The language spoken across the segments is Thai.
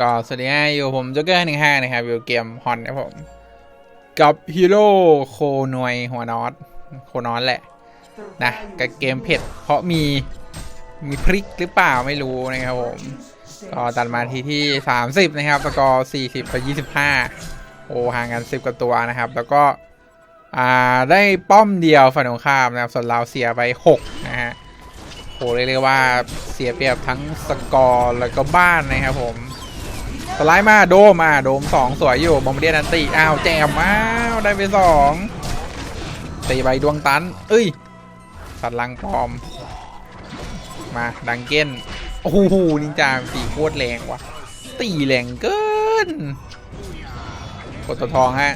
ก็สวัสดีฮะอยู่ผมจ็กเกอร์หนึ่งห้านะครับ อยู่เกมฮอนนะผม กับฮีโร่โคนวยหัวนอตโคนอตแหละ นะกับเกมเผ็ด เพราะมี มีพริกหรือเปล่าไม่รู้นะครับผม ก็ตัดมาทีที่ 30 นะครับสกอร์40ต่อ25 โอ้ห่างกัน 10กว่าตัวนะครับ แล้วก็ อ่า ได้ป้อมเดียวฝั่งตรงข้ามนะครับ ส่วนเราเสียไป 6 นะฮะโหเรียกว่าเสียเปรียบทั้งสกอร์แล้วก็บ้านนะครับผม สไลด์มาโดมอะโดม2สวยอยู่บอมเดียนันติอ้าวแจมอ้าวได้ไป2ตีใบดวงตัน เอ้ย สัตว์ลังปลอม มาดังเก้นโอ้โหนินจาตีโคตรแรงว่ะ ตีแรงเกินกดตัวทองฮะ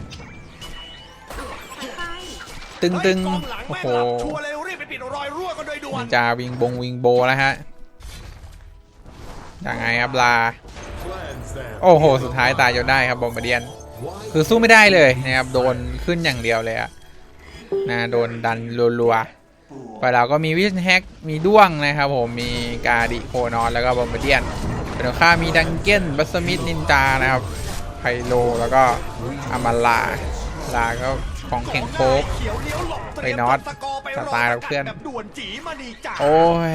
ตึงตึงโอ้โหชัวร์เลยรีบไปปิดรอยรั่วกันโดยด่วนินนจาวิงบงวิงโบแล้วฮะยังไงครับลา โอ้โห สุดท้ายตายจนได้ครับบอมบ์เดียน คือสู้ไม่ได้เลยนะครับโดนขึ้นอย่างเดียวเลยอะนะโดนดันรัวๆไปเราก็มีวิชแฮกมีด้วงนะครับผมมีกาดิโคนอนแล้วก็บอมบ์เดียนเป็นข้ามีดังเก้นบัสมิดนินจานะครับไพโลแล้วก็อามาลาลาก็ของแข่งโป๊กเขียวเลี้ยวหลบเตรียมไอ้น็อตสกอร์ไปรอจะตายแล้วเพื่อนแบบด่วนจีมานีจ่าโอ้ย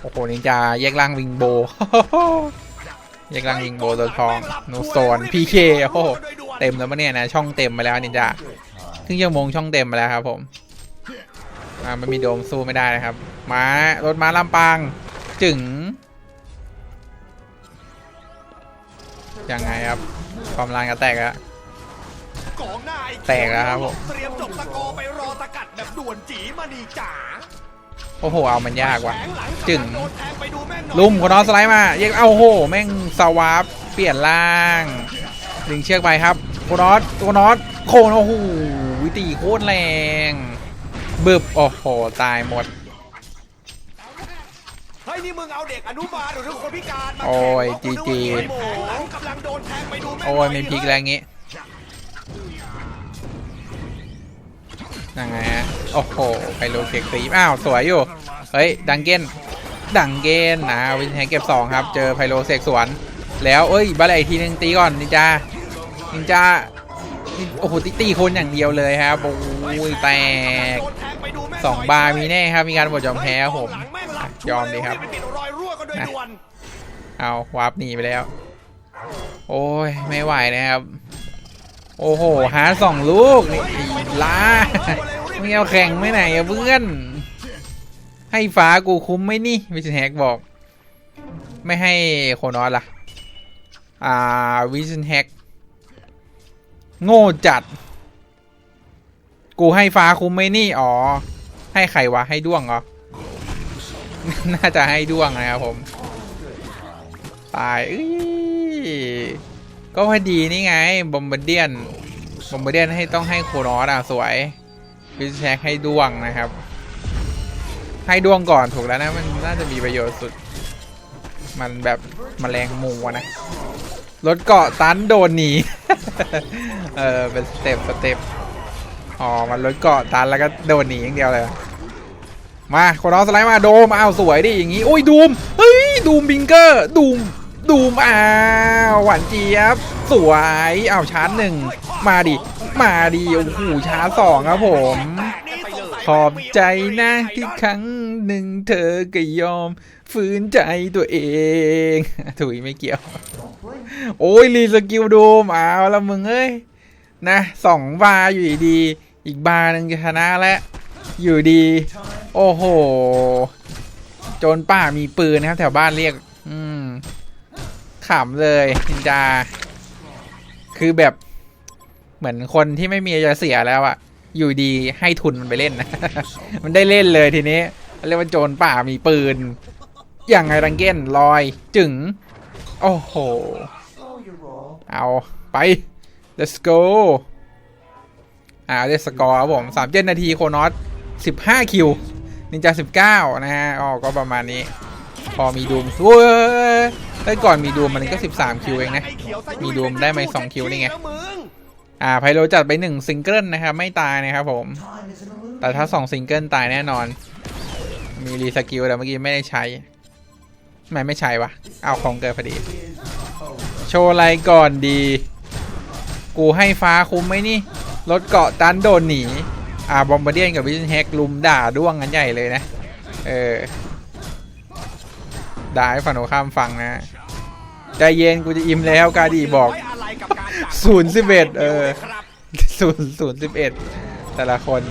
โอ้โหนินจาแยกล่างวิงโบแยกล่างวิงโบตัวทองโนโซนพีเคโอ้โหเต็มแล้วปะเนี่ยนะช่องเต็มมาแล้วนินจาครึ่งชั่วโมงช่องเต็มมาแล้วครับผมอ่าไม่มีโดมสู้ไม่ได้นะครับม้ารถม้าลำปางจึงยังไงครับความแรงจะแตกแล้วกองหน้าไอ้แตกแล้วครับผมเตรียมจบสกอไปรอสกัดแบบด่วนจีมานีจ่า โอ้โห เอามันยากว่ะแผงหลังจึงกำลัโดนแทงไปดูแม่งหน่อยลุมคนน้องสไลด์มาเรียกเอาโห แม่งสวาปเปลี่ยนล่างดึงเชือกไปครับ โคนอสโคนอสโคนโอ้โหวิตีโคตรแรงบึบโอ้โห ตายหมดเฮ้ยนี่มึงเอาเด็กอนุบาลหรือคนพิการมาโอ้ยแข่ง GG แผงหลังกำลังโดนแทงไปดูแม่งโอ้หน่ยไม่พลิกแรงงี้ยังไงฮะโอ้โห ไปโลเกกตีอ้าว สวยอยู่ เฮ้ย ดังเกนดังเกนนะวินแฮกเก็บ2ครับ เจอไพโลเสกสวน แล้วเอ้ยบาร์อีกทีนึงตีก่อนนินจา นินจา โอ้โหตีตีคนอย่างเดียวเลยครับ โอ้ยแตกสองบาร์มีแน่ครับ มีการบทยอมแพ้ผมยอมดีครับนโดยด่วนเอาวาร์ปหนีไปแล้ว โอ้ย ไม่ไหวนะครับ โอ้โห หาสองลูกนี่อีล้ามึงเอาแข่งไม่ไหนเพื่อน ให้ฟ้ากูคุ้มไหมนี่วิชแฮกบอก ไม่ให้โคนอสล่ะ อ่าวิชแฮกโง่จัด กูให้ฟ้าคุ้มไหมนี่ อ๋อ ให้ใครวะ ให้ด้วงเหรอ น่าจะให้ด้วงนะครับผม ตายเอ้ยก็พอดีนี่ไง บอมบ์เดียน บอมบ์เดียนให้ต้องให้โคนอสอะ สวยวิชแชกให้ด้วงนะครับ ให้ดวงก่อนถูกแล้วนะ มันน่าจะมีประโยชน์สุด มันแบบมแมลงมุมอะนะรถเกาะตันโดนหนี เออเป็นสเต็ปสเต็ปอ๋อ มันรถเกาะตันแล้วก็โดนหนีอย่างเดียวเลย มาโคนอสสไลด์มาโดมอ้าวสวยดิอย่างงี้ โอ้ยดูม เฮ้ยดูมบิงเกอร์ดูมดูมอ้าวหวานเจี๊ยบ สวยอ้าวชาร์จหนึ่งมาดิ มาดิโอ้โหชาร์จสองครับผม อบใจนะที่ครั้งหนึ่งเธอก็ยอมฝืนใจตัวเอง ถุยไม่เกี่ยว โอ้ยรีสกิลดูมเอาละมึงเอ้ย นะสองบาร์อยู่ดี อีกบาร์หนึ่งจะชนะแล้ว อยู่ดี โอ้โห โจรป่ามีปืนนะครับ แถวบ้านเรียก อืมขำเลยนินจา คือแบบเหมือนคนที่ไม่มีจะเสียแล้วอะ อยู่ดีให้ทุนมันไปเล่นนะ มันได้เล่นเลยทีนี้เรียกว่าโจรป่ามีปืน อย่างไงรังเก้นลอย จึง โอ้โห เอาไป let's go อ่าได้สกอร์ครับผมสามเจ็ดนาทีโคนอสสิบห้าคิวนินจาสิบเก้านะฮะอ๋อก็ประมาณนี้ พอมีดูมโอ้ยเฮ้ก่อนมีดูมมันก็สิบสามคิวเองนะ มีดูมได้ไหมสองคิวนี่ไง อ่าไพโลจัดไปหนึ่งซิงเกิลนะครับ ไม่ตายนะครับผม แต่ถ้าสองซิงเกิลตายแน่นอน มีรีสกิลแต่เมื่อกี้ไม่ได้ใช้ไม่ไม่ใช่วะเอาของเกิดพอดี โชว์อะไรก่อนดี กูให้ฟ้าคุ้มไหมนี่รถเกาะตันโดนหนี อ่าบอมบ์เดียนกับวิชแฮกลุมด่าด้วงกันใหญ่เลยนะ เออด่าให้ฝั่งตรงข้ามฟังนะใจเย็นกูจะอิ่มแล้วกาดีบอก กับการจากศูนย์สิบเอ็ดเออครับศูนย์ศูนย์สิบเอ็ดแต่ละคน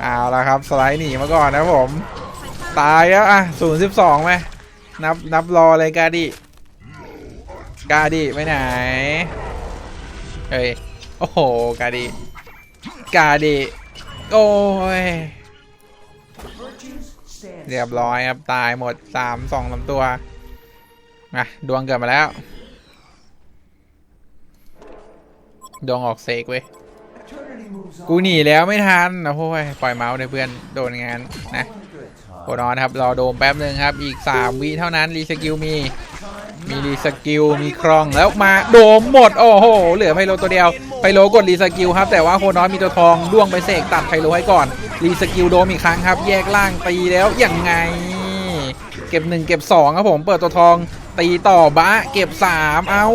เอาละครับสไลด์หนีมาก่อนนะผม ตายแล้วอะศูนย์สิบสองไหมนับนับรอเลยกาดิกาดิไปไหนเฮ้ยโอ้โหกาดิกาดิโอ้ยเรียบร้อยครับตายหมดสามสองลำตัวมาดวงเกิดมาแล้ว ดวงออกเซกเว้ย กูหนีแล้วไม่ทันนะโอ้ยปล่อยเมาส์เลยเพื่อนโดนงานนะโคนอนครับรอโดมแป๊บหนึ่งครับ อีก 3วิเท่านั้นรีสกิลมี มีรีสกิลมีครองแล้วมาโดมหมด โอ้โห เหลือไพโลตัวเดียวไพโลกดรีสกิลครับ แต่ว่าโคนอนมีตัวทองด้วงไปเสกตัดไพโลให้ก่อนรีสกิลโดมอีกครั้งครับ แยกล่างตีแล้วยังไง เก็บ 1 เก็บ 2 ครับผมเปิดตัวทองตีต่อบะเก็บ 3 เอ้า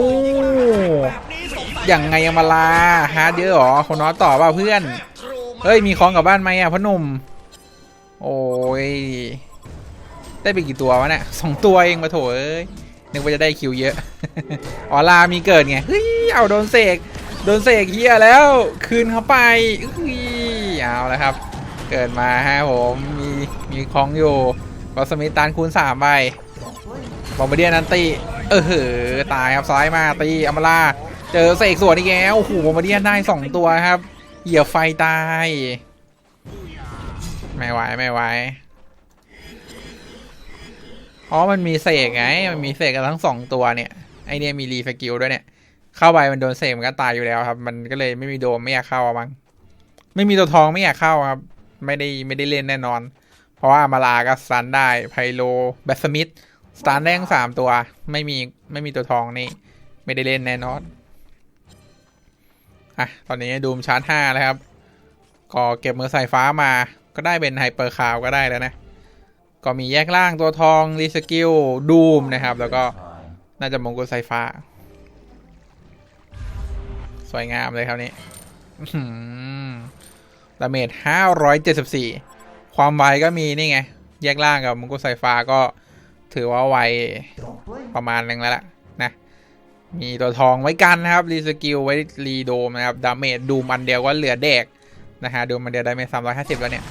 อย่างไงอมาลาฮาร์ดเยอะเหรอคนน้อต่อเปล่าเพื่อน เฮ้ย มีของกลับบ้านไหมอะพ่อหนุ่ม โอ้ย ได้ไปกี่ตัววะเนี่ยสองตัวเองมาโถเอ้ยนึกว่าจะได้คิวเยอะ ออลามีเกิดไง เฮ้ย เอาโดนเสก โดนเสกเฮียแล้ว คืนเขาไปเฮ้ยเอาแล้วครับ เกิดมาฮะผม มี มีของอยู่บอสมิตานคูณสามใบบอมบ์เดียนันตีเออเหอตายครับซ้ายมาตีอมรา เจอเสกสวนอีกแล้วโอ้โหบอมบ์เดียนได้สองตัวครับ เหยียบไฟตาย ไม่ไหวไม่ไหวอ๋อมันมีเสกไง มันมีเสกกันทั้งสองตัวเนี่ย ไอเนี่ยมีรีสกิลด้วยเนี่ย เข้าไปมันโดนเสกมันก็ตายอยู่แล้วครับ มันก็เลยไม่มีโดมไม่อยากเข้าอะมั้ง ไม่มีตัวทองไม่อยากเข้าครับ ไม่ได้ไม่ได้เล่นแน่นอน เพราะว่ามาลาก็สตันได้ไพโลแบสมิธสตันได้ทั้งสามตัว ไม่มีไม่มีตัวทองนี่ ไม่ได้เล่นแน่นอน อะ ตอนนี้ดูมชาร์จห้าแล้วครับ ก็เก็บมือสายฟ้ามา ก็ได้เป็นไฮเปอร์คาวก็ได้แล้วนะ ก็มีแยกล่างตัวทองรีสกิลดูมนะครับ แล้วก็น่าจะมงกุฎสายฟ้า สวยงามเลยครับนี้ดาเมจห้าร้อยเจ็ดสิบสี่ความไวก็มีนี่ไง แยกล่างกับมงกุฎสายฟ้าก็ถือว่าไวประมาณหนึงแล้วล่ะ มีตัวทองไว้กันนะครับ รีสกิลไว้รีโดมนะครับ ดาเมจดูมันเดียวก็เหลือแดกนะฮะดูมันเดียวได้เมจสามร้อยห้าสิบแล้วเนี่ย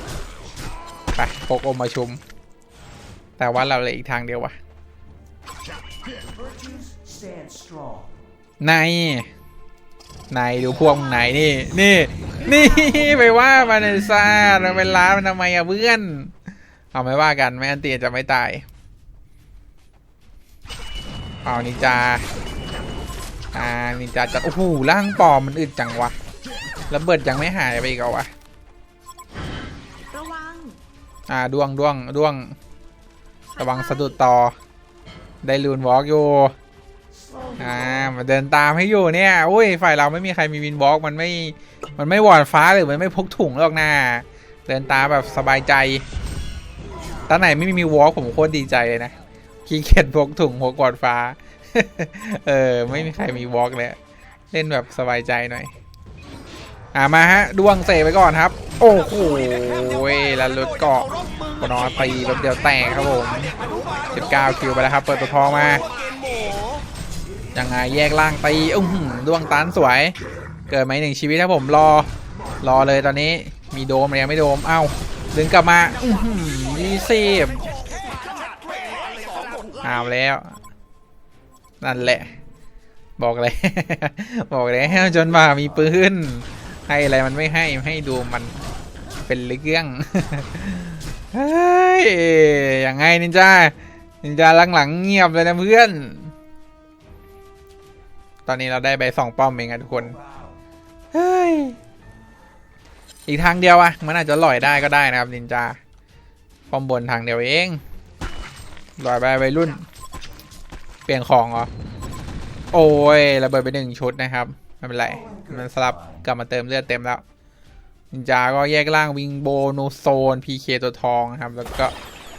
ไปพกอมมาชุม แต่ว่าเราเลืออีกทางเดียววะ Stand strong. ในในดูพวกมึงไหนนี่ นี่ นี่ไปว่ามันซ่าเราไปล้ามันทำไมอะเพื่อน เอาไม่ว่ากัน ไม่อันตีจะไม่ตาย เอานินจา อ่านินจาจัดโอ้โหร่างปลอมมันอึดจังวะระเบิดยังไม่หายไปอีกเหรอวะระวังอ่าด้วงด้วงด้วง ระวังสะดุดต่อ ได้ลูนวอล์กอยู่อ่ามาเดินตามให้อยู่เนี่ยโอ้ยฝ่ายเราไม่มีใครมีวินวอล์กมันไม่มันไม่หวอนฟ้าหรือมันไม่พกถุงหรอกนะเดินตามแบบสบายใจตอนไหนไม่มีวอล์กผมโคตรดีใจเลยนะขี้เกียจพกถุงพกกอดฟ้า เออ ไม่มีใครมีวอล์กเลยเล่นแบบสบายใจหน่อย อ่ามาฮะดวงเสไปก่อนครับ โอ้โหแล้วรถเกาะกนอนตีรถเดียวแตกครับผม 19 คิวไปแล้วครับ เปิดตัวทองมายังไงแยกล่างตีอื้อหือดวงตันสวย เกิดไหมหนึ่งชีวิตครับผมรอ รอเลยตอนนี้มีโดมยังไม่โดม เอ้าดึงกลับมา อื้อหือรีเซฟเอาแล้ว นั่นแหละ บอกเลย บอกแล้วจนมามีปืน ให้อะไรมันไม่ให้ให้ดูมันเป็นเรื่องเฮ้ยยังไงนินจา นินจาหลังๆเงียบเลยนะเพื่อน ตอนนี้เราได้ใบสองป้อมเองอะทุกคน เฮ้ย อีกทางเดียวอะมันอาจจะลอยได้ก็ได้นะครับนินจา ป้อมบนทางเดียวเองลอยไปไปรุ่น เปลี่ยนของเหรอ โอ้ยระเบิดไปหนึ่งชุดนะครับ ไม่เป็นไร มันสลับกลับมาเติมเลือดเต็มแล้วนินจาก็แยกล่างวิงโบโนโซนพีเคตัวทองครับ แล้วก็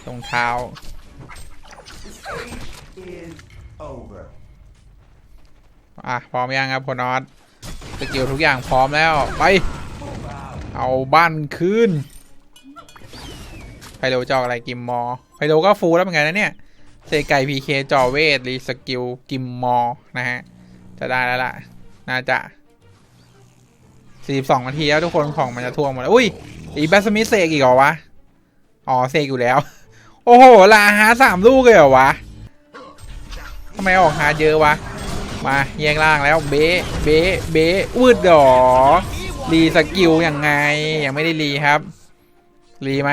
รองเท้า อะ พร้อมยังครับคนออสกิลทุกอย่างพร้อมแล้ว ไป เอาบ้านคืนไพโลจอกอะไรกิมมอไพโลก็ฟูลแล้วเหมือนกันนะเนี่ย เซไก่พีเคจอเวทรีสกิล กิมมอ นะฮะ จะได้แล้วล่ะ น่าจะ42นาทีแล้วทุกคนของมันจะท่วงหมดแล้ว อุ้ย อีแบสมิเซกอีกเหรอวะ อ๋อเซกอยู่แล้ว โอ้โห ลาฮาสามลูกเลยเหรอวะทำไมออกฮาเยอะวะ มาแยงล่างแล้ว เบะเบะเบะวืดดอรีสกิลยังไง ยังไม่ได้รีครับ รีไหม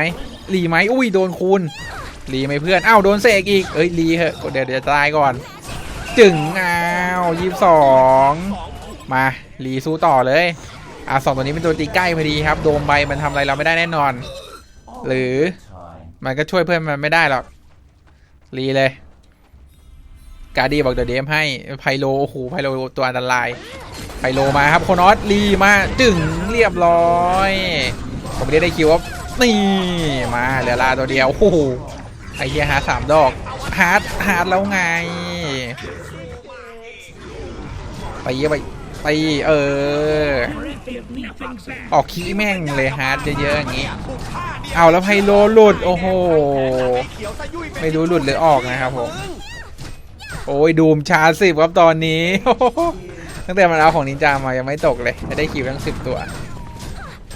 รีไหมอุ้ย โดนคูณ รีไหมเพื่อนอ้าวโดนเสกอีกเอ้ยรีเหอะเดี๋ยวเดี๋ยวจะตายก่อน จึงอ้าวยี่สิบสองมารีสู้ต่อเลยอะสองตัวนี้เป็นตัวตีใกล้พอดีครับ โดมใบมันทำอะไรเราไม่ได้แน่นอน หรือมันก็ช่วยเพื่อนมันไม่ได้หรอกรีเลย กาดีบอกเดี๋ยวเดมให้ไพโลโอ้โหไพโลตัวอันตรายไพโลมาครับโคนอสรีมาจึงเรียบร้อย ผมได้ได้คิวว่านี่มาเหลือลาตัวเดียวโอ้โห ไอ้เฮียฮาร์ดสามดอกฮาร์ดฮาร์ดแล้วไง ไปเยอะไปไปเออ ออกขี้แม่งเลยฮาร์ดเยอะๆอย่างงี้บุกท่าเดียวเอาแล้วไพโลหลุด โอ้โหไอ้เขียวซะยุ่ยเป็นไม่รู้หลุดหรือออกนะครับผมมึงโอ้ยดูมชาสิบครับตอนนี้ ตั้งแต่มันเอาของนินจามายังไม่ตกเลยจะได้คิวทั้งสิบตัว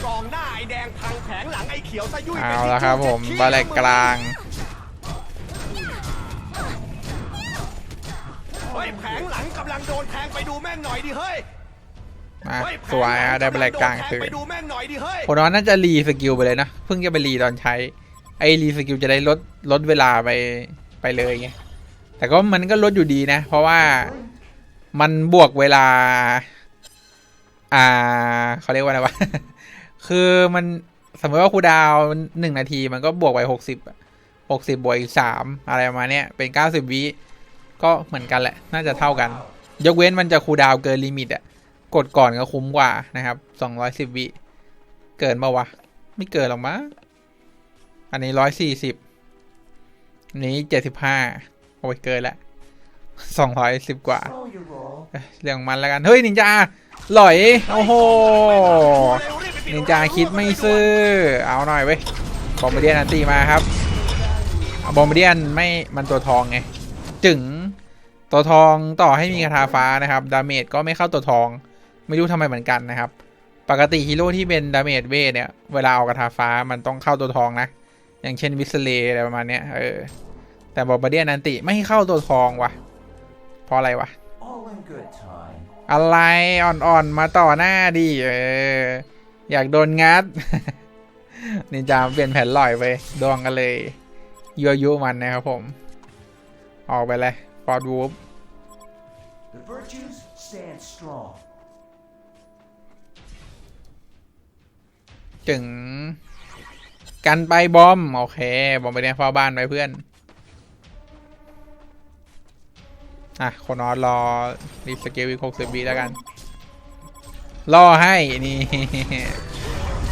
กองหน้าไอ้แดงพังแผงหลังไอ้เขียวซะยุ่ยเอาละครับผมบาแลกกลาง ฮ้ยแผงหลังกำลังโดนแทงไปดูแม่งหน่อยดิเฮ้ยมาเฮ้ยแผงสวยหลัอะงได้บาแลกกลางำโดนแทคือไปดูแม่งหน่อยดิเฮ้ยคนนั้นน่าจะรีสกิลไปเลยนะ เพิ่งจะไปรีตอนใช้ ไอ้รีสกิลจะได้ลดลดเวลาไปไปเลยไง แต่ก็มันก็ลดอยู่ดีนะ เพราะว่ามันบวกเวลา อ่าเขาเรียกว่าอะไรวะ คือมันสมมติว่าครูดาวหนึ่งนาทีมันก็บวกไปหกสิบหกสิบบวกอีกสามอะไรประมาณเนี้ยเป็นเก้าสิบวิ ก็เหมือนกันแหละ น่าจะเท่ากัน ยกเว้นมันจะครูดาวเกินลิมิตอะกดก่อนก็คุ้มกว่านะครับสองร้อยสิบวิ เกินปะวะ ไม่เกินหรอกมั้งอันนี้ร้อยสี่สิบนี้เจ็ดสิบห้าโอ้ยเกินละสองร้อยสิบกว่า เรื่องมันแล้วกัน เฮ้ย นินจาหลอย โอ้โห นินจาคิดไม่ซื่อเอาหน่อยเว้ย บอมบ์เดียนอันตีมาครับ บอมบ์เดียนไม่ มันตัวทองไง จึง ตัวทองต่อให้มีคาถาฟ้านะครับ ดาเมจก็ไม่เข้าตัวทอง ไม่รู้ทำไมเหมือนกันนะครับ ปกติฮีโร่ที่เป็นดาเมจเวทเนี่ย เวลาเอาคาถาฟ้ามันต้องเข้าตัวทองนะ อย่างเช่นวิสเลอะไรประมาณเนี้ยเออ แต่บอมบ์เดียนันติไม่เข้าตัวทองวะเพราะอะไรวะ อะไรอ่อนๆมาต่อหน้าดิเออ อยากโดนงัดนินจามเปลี่ยนแผนลอยไปดวงกันเลยยั่วยุมันนะครับผม ออกไปเลย ฟอร์ดวูฟ The virtues stand strong. จึง กันไปบอม โอเค บอมไปเนี่ยเฝ้าบ้านไว้เพื่อน อะคนนอนรอรีสเกลอีกหกสิบวิแล้วกันรอให้ นี่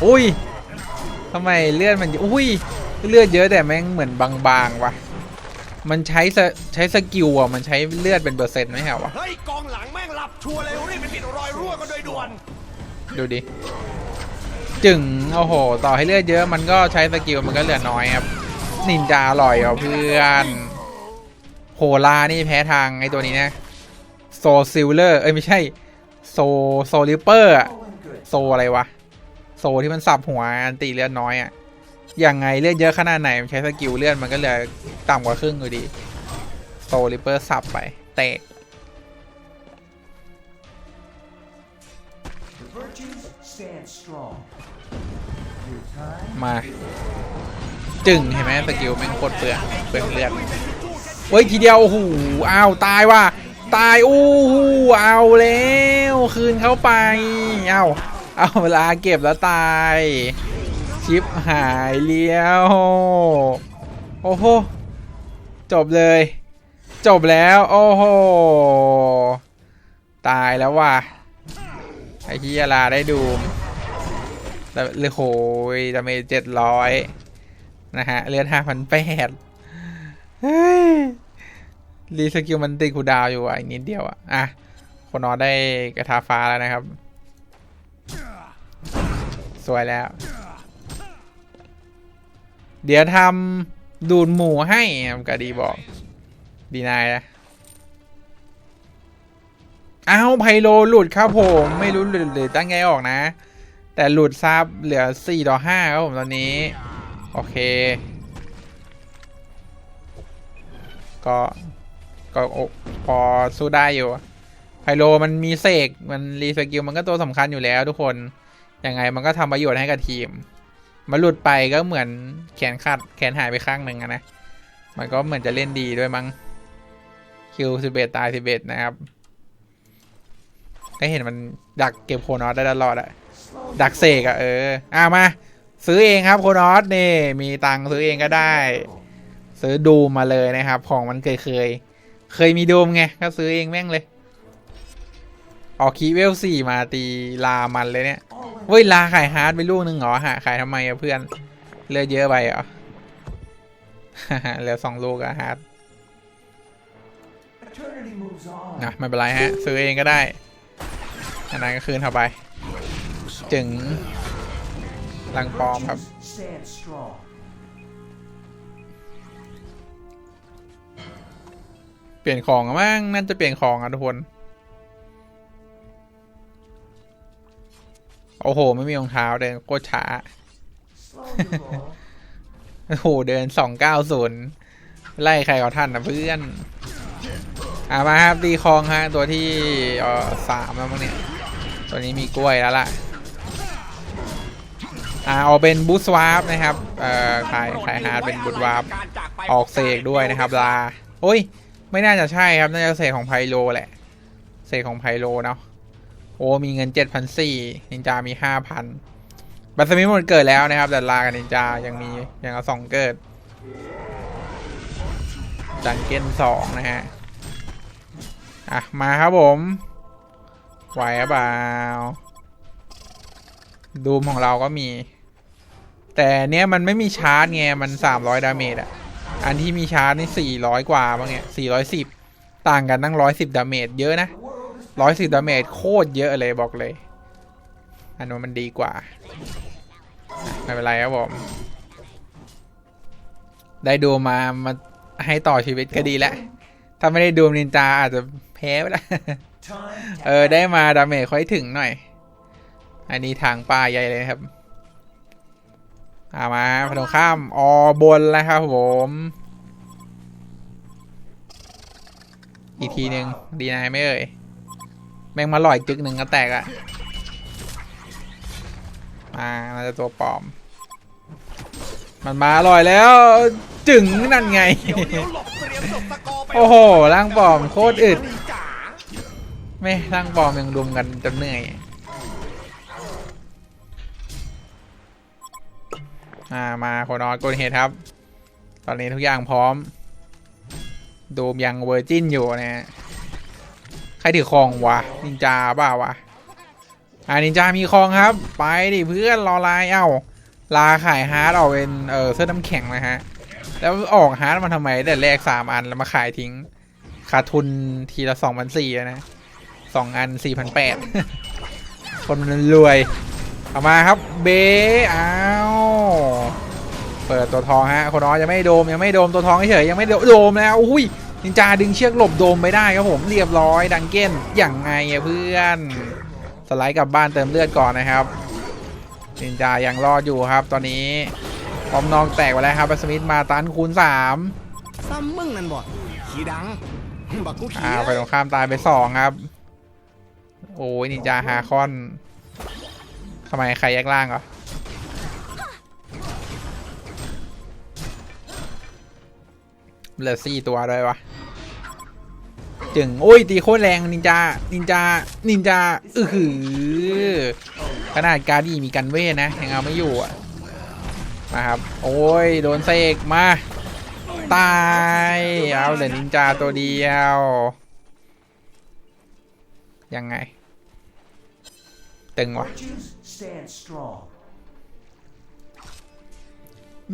อุ้ยทำไมเลือดมัน อุ้ย เลือดเยอะแต่แม่งเหมือนบางๆวะ มันใช้สใช้สกิลอะ มันใช้เลือดเป็นเปอร์เซ็นต์ไหมฮะวะ เฮ้ยกองหลังแม่งหลับชัวร์เลยรีบไปปิดรอยรั่วกันโดยด่วน ดูดิ จึงโอ้โห ต่อให้เลือดเยอะมันก็ใช้สกิลมันก็เหลือน้อยครับ นินจาอร่อยอะเพื่อนโหลานี่แพ้ทางไอ้ตัวนี้นะ โซซิลเลอร์ เอ้ยไม่ใช่ โซโซลิปเปอร์อะ All in good โซอะไรวะ โซที่มันสับหัวอันตีเลือดน้อยอะยังไงเลือดเยอะขนาดไหนมันใช้สกิลเลือดมันก็เหลือ ต่ำกว่าครึ่งอยู่ดีโซลิเปอร์สับไปเตะมา จึงเห็นไหมสกิลแม่งโคตรเปลืองเปลืองเลือดเฮ้ยทีเดียวโอ้โหอ้าวตายว่ะตายอู้หูเอาแล้วคืนเข้าไปเอาเอาเวลาเก็บแล้วตาย ชิปหายเลี้ยว โอ้โห จบเลย จบแล้ว โอ้โห ตายแล้วว่ะ ไอ้ที่ยาลาได้ดูมแต่เลยโหยดาเมจเจ็ดร้อยนะฮะ เลือดห้าพันแปดเฮ้ยรีสกิลมันติดคูดาวอยู่อะอีกนิดเดียวอะ อะ คนนอได้กระทาฟ้าแล้วนะครับ สวยแล้ว เดี๋ยวทำ ดูดหมูให้กะดีบอก ดีนายนะอ้าวไพโลหลุดครับผม ไม่รู้หลุดหรือตั้งไงออกนะ แต่หลุดซับเหลือ4ต่อ5ครับผมตอนนี้ โอเค ก็ก็พอสู้ได้อยู่ไพโลมันมีเสกมันรีสกิลมันก็ตัวสำคัญอยู่แล้วทุกคน ยังไงมันก็ทำประโยชน์ให้กับทีม มาหลุดไปก็เหมือนแขนขาดแขนหายไปข้างหนึ่งอะนะ มันก็เหมือนจะเล่นดีด้วยมั้งคิวสิบเอ็ดตายสิบเอ็ดนะครับก็เห็นมันดักเก็บโคนอสได้ตลอดอะดักเสกอะเอออะมา ซื้อเองครับโคนอสนี่มีตังค์ซื้อเองก็ได้ ซื้อดูมมาเลยนะครับ ของมันเคยเคย เคยมีดูมไงก็ซื้อเองแม่งเลย ออกคีเวลสี่มาตีลามันเลยเนี่ย เว้ยลาขายฮาร์ดไปลูกหนึ่งเหรอหาขายทำไมอะเพื่อนเลือดเยอะไปเหรอเหลือสองลูกอะฮาร์ด Eternity moves on. นะไม่เป็นไรฮะ ซื้อเองก็ได้อันนั้นก็คืนเข้าไป จึงลังปลอมครับ Stand strong. เปลี่ยนของอะมั้งน่าจะเปลี่ยนของอะทุกคน โอ้โห ไม่มีรองเท้าเดินโคตรช้า โอ้โห เดินสองเก้าศูนย์ไล่ใครกับท่านนะเพื่อนอ่ามาครับตีคองฮะ ตัวที่อ่อสามแล้วมั้งเนี่ย ตัวนี้มีกล้วยแล้วล่ะอ่าเอาเป็นบูสวาร์ปนะครับ เอ่อขายขายฮาร์ดเป็นบูสวาร์ปออกเสกด้วยนะครับลา โอ้ย ไม่น่าจะใช่ครับ น่าจะเสกของไพโลแหละ เสกของไพโลเนาะ โอ้มีเงินเจ็ดพันสี่นินจามีห้าพันบัสมิหมดเกิดแล้วนะครับ แต่ลากับนินจายังมียังเอาสองเกิดดันเก้นสองนะฮะ อะ มาครับผมไหวเปล่าดูมของเราก็มี แต่เนี้ยมันไม่มีชาร์จไง มัน300ดาเมจอะอันที่มีชาร์จนี่400กว่าบ้างเนี่ย410ต่างกันตั้ง110ดาเมจเยอะนะ 110ดาเมจโคตรเยอะเลยบอกเลย อันนู้นมันดีกว่า ไม่เป็นไรครับผม ได้ดูมามาให้ต่อชีวิตก็ดีแล้ว ถ้าไม่ได้ดูนินจาอาจจะแพ้ไปแล้ว เออ ได้มาดาเมจค่อยถึงหน่อย อันนี้ทางป่าใหญ่เลยครับอามาฝั่งตรงข้ามออบนแล้วครับผม อีกทีหนึ่งดีนายไม่เอ่ย แม่งมาลอยจึกหนึ่งก็แตกอะมาน่าจะตัวปลอม มันมาอร่อยแล้ว จึงนั่นไง โอ้โหร่างปลอมโคตรอึดไม่ร่างปลอมยังรุมกันจนเหนื่อยอ่ามาโคนอสโกลเฮดครับ ตอนนี้ทุกอย่างพร้อม ดูมยังเวอร์จินอยู่นะฮะ รถือคองวะนินจาบ้าวะอ่านินจามีคองครับ ไปดิเพื่อนรอไลน์เอ้าลาขายฮาร์ดออกเป็นเออเสื้อน้ำแข็งนะฮะแล้วออกฮาร์ดมาทำไมแต่แรกสามอันแล้วมาขายทิ้งขาดทุนทีละสองพันสี่นะสองอันสี่พันแปดคนมันรวยเอามาครับเบอ้าวเปิดตัวทองฮะคนน้อยยังไม่โดมยังไม่โดมตัวทองเฉยยังไม่โดมแล้วอุ้ย นินจาดึงเชือกหลบโดมไปได้ครับผมเรียบร้อยดังเก้นอย่างไงอะเพื่อนสไลด์กลับบ้านเติมเลือดก่อนนะครับนินจายังรอดอยู่ครับ ตอนนี้พร้อมนองแตกไปแล้วครับบัสมิธมาตันคูณสามซ้ำมึงนั่นบ่ขี้ดังบักกูขี้อ่าไปตรงข้ามตายไปสองครับ โอ้ยนินจาฮาคอนทำไมใครแยกล่างเหรอเหลือสี่ตัวเลยวะ จึง โอ้ย ตีโคตรแรง นินจา นินจา นินจา อือหือ ขนาดการดีมีกันเวทนะ ยังเอาไม่อยู่อะ มาครับ โอ้ย โดนเสกมา ตาย เอาเหลือนินจาตัวเดียว ยังไง ตึงวะ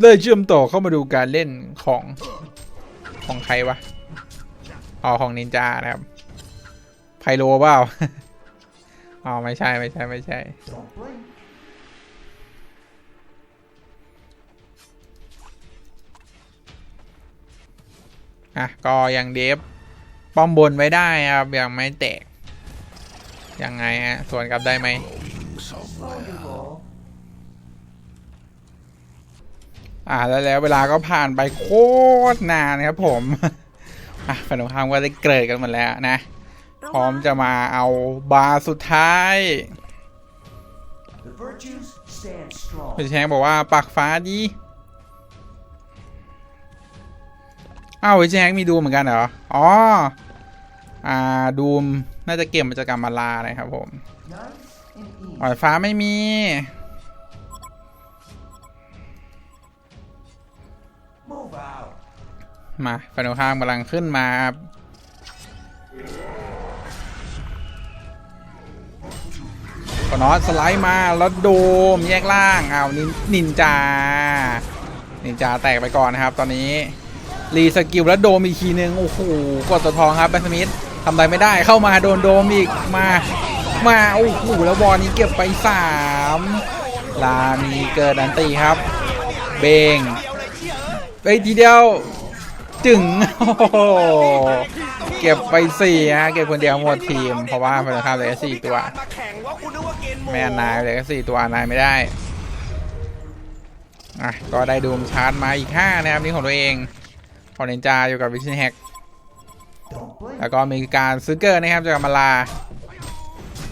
เลยเชื่อมต่อเข้ามาดูการเล่นของของใครวะ อ๋อของนินจานะครับ ไพโลเปล่า อ๋อ ไม่ใช่ไม่ใช่ไม่ใช่ อะ ก็ยังเดฟ ป้อมบนไว้ได้ครับ ยังไม่แตก ยังไงฮะ ส่วนกลับได้ไหมอ่าแล้วแล้วเวลาก็ผ่านไปโคตรนานครับผม อะฝ่ายตรงข้ามก็ได้เกรดกันหมดแล้วนะ พร้อมจะมาเอาบาร์สุดท้าย The virtues stand strong. พี่แชงบอกว่าปักฟ้าดีอ้าวพี่แชงมีดูเหมือนกันเหรอ อ๋อ อ่าดูมน่าจะเก็บมาจากกรรมลานะครับผม Nice and easy. อ่อยฟ้าไม่มี Move out. มาฝ่ายตรงข้ามกำลังขึ้นมาครับนอตสไลด์มาแล้วโดมแยกล่างเอานินนินจา นินจาแตกไปก่อนนะครับ ตอนนี้รีสกิลแล้วโดมอีกทีนึงโอ้โหกดตัวทองครับแบนสมิธทำอะไรไม่ได้เข้ามาโดนโดมอีกมามาโอ้โหแล้วบอลนี้เก็บไปสามลามีเกิดอันตีครับ เบงไปทีเดียว จึงโอ้โหเก็บไปสี่ฮะเก็บคนเดียวหมดทีม เพราะว่าเป็นข้ามเหลยสี่ตัว แม่นายเหลยสี่ตัวนายไม่ได้อะก็ได้ดูมชาร์จมาอีกห้านะครับนี่ของตัวเองของเนนจาอยู่กับวิชินแฮกแล้วก็มีการซื้อเกอร์นะครับจากมาลา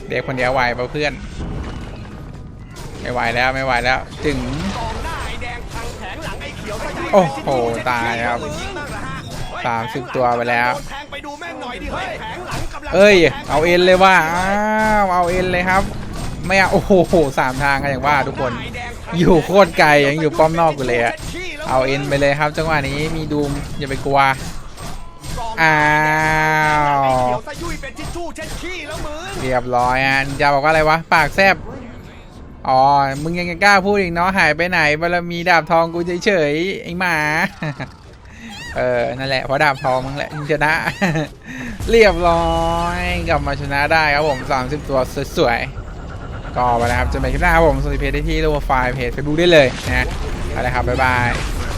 เด็กคนเดียวไหวเพื่อนไม่ไหวแล้วไม่ไหวแล้ว จึง โอ้โห ตายครับยิงบ้างนะฮะเฮ้ยสามสิบตัวไปแล้วแทงไปดูแม่งหน่อยดิเฮ้ยแผงหลังกำลังเอ้ย เอาเอ็นเลยว่าอ้าวเอาเอ็นเลยครับ ไม่เอาโอ้โหสามทางกันอย่างว่าทุกคน อยู่โคตรไกลยังอยู่ป้อมนอกอยู่เลยอะเอาเอ็นไปเลยครับ จังหวะนี้มีดูมอย่าไปกลัว อ้าวเขียวซะยุ่ยเป็นทิชชู่เช็ดขี้แล้วมึงเรียบร้อยอะนินจาบอกว่าอะไรวะ ปากแซบ อ๋อ มึงยังกล้าพูดอีกเนาะหายไปไหนบารมีดาบทองกูเฉยๆไอ้หมา เออ นั่นแหละเพราะดาบทองมึงแหละมึงชนะ เรียบร้อยกลับมาชนะได้ครับผม 30 ตัวสวยๆก็ไปแล้วครับจะไปคลิปหน้าครับผมสวัสดีเพจได้ที่รูปโปรไฟล์เพจเฟซบุ๊กได้เลยนะไปเลยครับ บ๊ายบาย